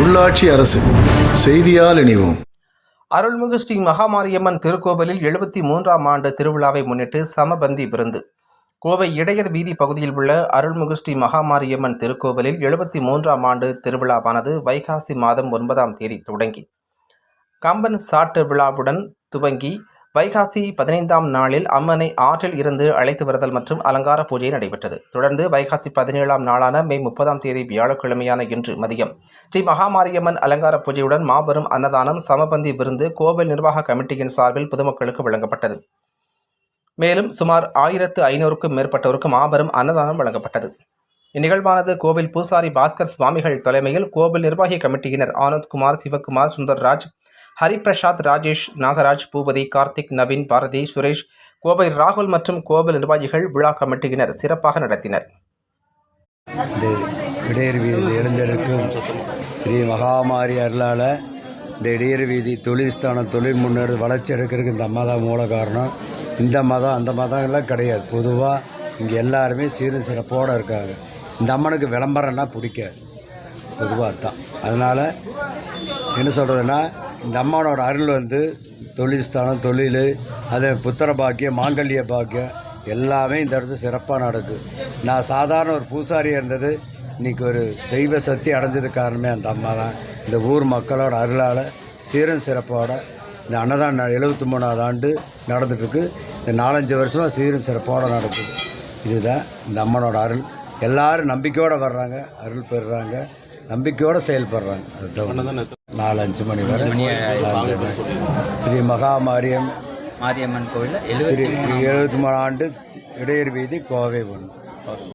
உள்ளாட்சி அரசு செய்தியால் இணைவோம். அருள்மிகு ஸ்ரீ மகாமாரியம்மன் திருக்கோவிலில் எழுபத்தி மூன்றாம் ஆண்டு திருவிழாவை முன்னிட்டு சமபந்தி விருந்து. கோவை இடையர் வீதி பகுதியில் உள்ள அருள்மிகு ஸ்ரீ மகாமாரியம்மன் திருக்கோவிலில் எழுபத்தி மூன்றாம் ஆண்டு திருவிழாவானது வைகாசி மாதம் ஒன்பதாம் தேதி தொடங்கி. கம்பன் சாட்டு விழாவுடன் துவங்கி வைகாசி பதினைந்தாம் நாளில் அம்மனை ஆற்றில் இருந்து அழைத்து வருதல் மற்றும் அலங்கார பூஜை நடைபெற்றது. தொடர்ந்து வைகாசி பதினேழாம் நாளான மே முப்பதாம் தேதி வியாழக்கிழமையான இன்று மதியம் ஸ்ரீ மகாமாரியம்மன் அலங்கார பூஜையுடன் மாபெரும் அன்னதானம் சமபந்தி விருந்து கோவில் நிர்வாக கமிட்டியின் சார்பில் பொதுமக்களுக்கு வழங்கப்பட்டது. மேலும் சுமார் ஆயிரத்து ஐநூறுக்கும் மேற்பட்டோருக்கு மாபெரும் அன்னதானம் வழங்கப்பட்டது. இந்நிகழ்வானது கோவில் பூசாரி பாஸ்கர் சுவாமிகள் தலைமையில் கோவில் நிர்வாகி கமிட்டியினர் ஆனந்த்குமார் சிவகுமார் சுந்தர்ராஜ் ஹரிபிரசாத் ராஜேஷ் நாகராஜ் பூபதி கார்த்திக் நவீன் பாரதி சுரேஷ் கோவை ராகுல் மற்றும் கோவில் நிர்வாகிகள் விழா கமிட்டியினர் சிறப்பாக நடத்தினர். இந்த இடையர் வீதியில் எழுந்தெடுக்கும் ஸ்ரீ மகாமாரி அருளால் இந்த இடையர் வீதி தொழில் ஸ்தானம் தொழில் முன்னேறு வளர்ச்சி எடுக்கிறதுக்கு இந்த அம்மா தான் மூல காரணம். இந்த மதம் அந்த மதம்லாம் கிடையாது. பொதுவாக இங்கே எல்லாருமே சீரும் சிறப்போடு இருக்காங்க. இந்த அம்மனுக்கு விளம்பரம்னா பிடிக்காது. பொதுவாக தான் அதனால் என்ன சொல்கிறதுன்னா இந்த அம்மாவோட அருள் வந்து தொழில் ஸ்தானம் தொழில் அது புத்திர பாக்கியம் மாங்கல்ய பாக்கியம் எல்லாமே இந்த இடத்துல சிறப்பாக நடக்கும் நான் சாதாரண ஒரு பூசாரியாக இருந்தது. இன்றைக்கி ஒரு தெய்வ சக்தி அடைஞ்சது காரணமே அந்த அம்மா தான். இந்த ஊர் மக்களோட அருளால் சீரன் சிறப்போட இந்த அன்னதானம் எழுபத்தி மூணாவது ஆண்டு நடந்துட்டுருக்கு. இந்த நாலஞ்சு வருஷமாக சீரும் சிறப்போடு நடக்குது இதுதான் இந்த அம்மனோட அருள். எல்லாரும் நம்பிக்கையோடு வர்றாங்க அருள் பெறுறாங்க நம்பிக்கையோடு செயல்படுறாங்க. அதுதான் நாலு அஞ்சு மணி வரை. ஸ்ரீ மகாமாரியம் மாரியம்மன் திரு எழுபத்தி எழுபத்தி மூணு ஆண்டு இடையர் வீதி கோவை ஒன்று